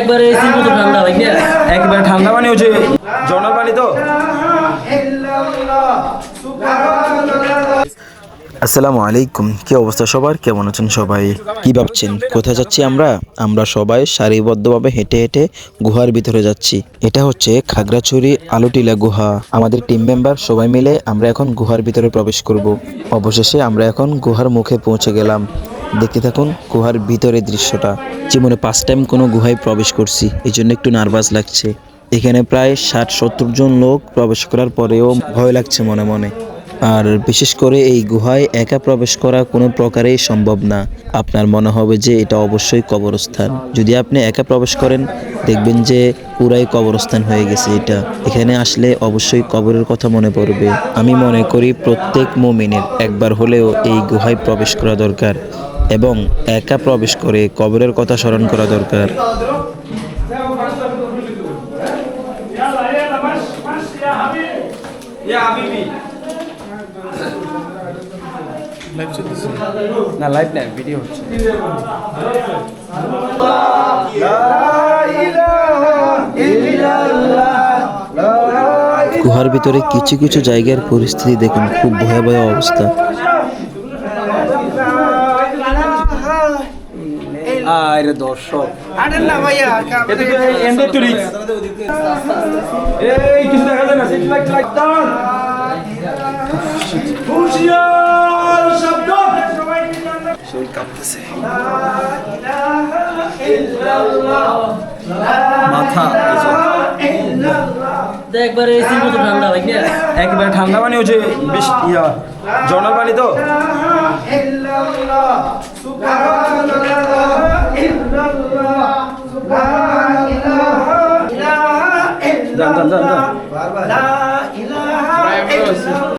একবারে এসির মতো ঠান্ডা ভাই না একবারে ঠান্ডা পানি হচ্ছে পানি তো। আসসালামু আলাইকুম কি অবস্থা সবার? কেমন আছেন সবাই? কি ভাবছেন? কোথায় যাচ্ছি আমরা? আমরা সবাই সারিবদ্ধভাবে হেঁটে হেঁটে গুহার ভিতরে যাচ্ছি। এটা হচ্ছে খাগড়াছড়ি আলুটিলা গুহা। আমাদের টিম মেম্বার সবাই মিলে আমরা এখন গুহার ভিতরে প্রবেশ করব। অবশেষে আমরা এখন গুহার মুখে পৌঁছে গেলাম। দেখতে থাকুন গুহার ভিতরের দৃশ্যটা। জীবনে পাঁচ টাইম কোনো গুহায় প্রবেশ করছি এই জন্য একটু নার্ভাস লাগছে। এখানে প্রায় ষাট সত্তর জন লোক প্রবেশ করার পরেও ভয় লাগছে মনে মনে। আর বিশেষ করে এই গুহায় একা প্রবেশ করা কোনো প্রকারেই সম্ভব না। আপনার মনে হবে যে এটা অবশ্যই কবরস্থান। যদি আপনি একা প্রবেশ করেন, দেখবেন যে পুরাই কবরস্থান হয়ে গেছে এটা। এখানে আসলে অবশ্যই কবরের কথা মনে পড়বে। আমি মনে করি প্রত্যেক মুমিনের একবার হলেও এই গুহায় প্রবেশ করা দরকার। এবং একা প্রবেশ করে কবরের কথা স্মরণ করা দরকার। না লাইভ নাই ভিডিও হচ্ছে। গুহার ভিতরে কিছু কিছু জায়গার পরিস্থিতি দেখুন খুব ভয়াবহ অবস্থা। আরে দর্শক আরে না ভাইয়া এদিকে এন্ড টু রিক্স এই কিছু দেখা যায় না সিট লাইট লাইট ডাউন হুশিয়ার শব্দ শরীর কাঁপতেছে মাথা একবারে এসির মতো ঠান্ডা না একবারে ঠান্ডা পানি হচ্ছে বেশ ইয়া পানি তো যান যান যান যান